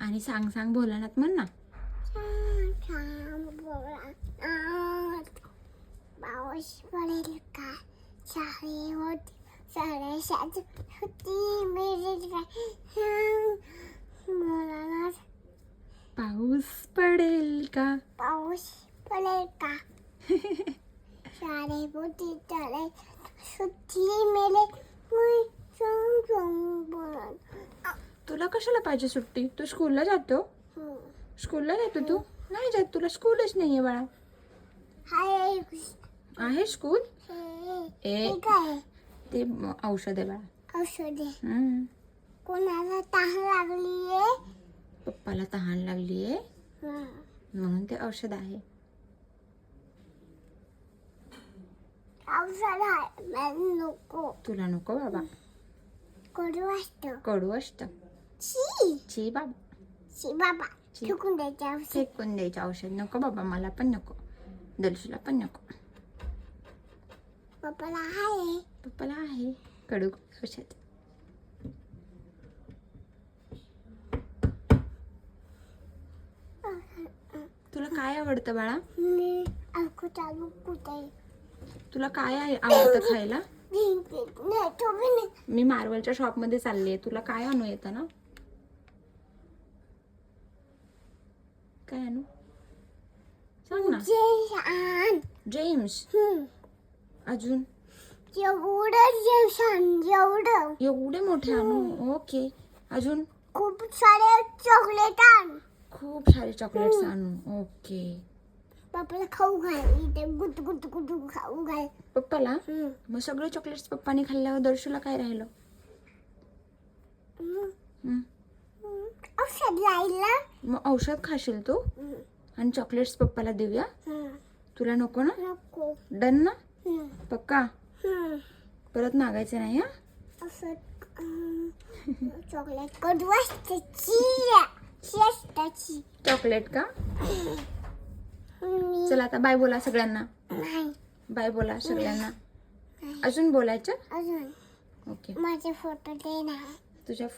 आणि सांग सांग भोलानाथ म्हण ना. पाऊस पडेल का? शाळे होती साडेसात होती मेरी काय मला पाऊस पडेल का पाऊस पडेल का शाळे होती साडे सुट्टी मेले मी सोंग सोंग बोलत तुला कशाला पाहिजे सुट्टी? तू स्कूलला जातो? स्कूलला जातो तू? नाही जात तुला स्कूलच नाहीये बाळा. हाय आहे स्कूल हे ए हे ते औषध आहे बाळा. औषधे. कोणाला तहान लागली आहे पप्पाला तहान लागली आहे म्हणून ते औषध आहे. औषध नको. तुला नको बाबा. कडू असतं कडू असतं छी बाबा. छी बाबा. छी. ठुकून द्यायचं औषध. फेकून द्यायचं औषध नको बाबा मला पण नको. दर्शूला पण नको. पप्पाला आहे. पप्पाला आहे. कडू औषध. तुला काय आवडतं बाळा? मी अडकू चालू कुठे? तुला काय आहे आवडतं खायला? नाही तो बी नाही. मी मार्वलच्या शॉपमध्ये चालली आहे तुला काय आणू येतं ना? काय आणू? सांग ना. जे आण. जेम्स. अजून? एवढं जे सांग एवढं. एवढे मोठे आणू? ओके. अजून? खूप सारे चॉकलेट आण. खूप सारे चॉकलेट्स आणू. ओके. पप्पाला खाऊ घाल इथे गुट गुट गुट खाऊ घाल. पप्पाला. मग सगळे चॉकलेट्स पप्पाने खाल्ल्यावर दर्शूला काय राहिलं? हम्म. औषध लायला. मग औषध खाशील तू? आणि चॉकलेट्स पप्पाला देऊया? तुला नको ना? नको. डन ना. पक्का. परत मागायचं नाही हा? चॉकलेट कडू असते चिया. ची असताची चॉकलेट का चला आता बाय बोला सगळ्यांना. बाय बोला सगळ्यांना. अजून बोलायचं? अजून. ओके माझे फोटो दे ना. तुझ्या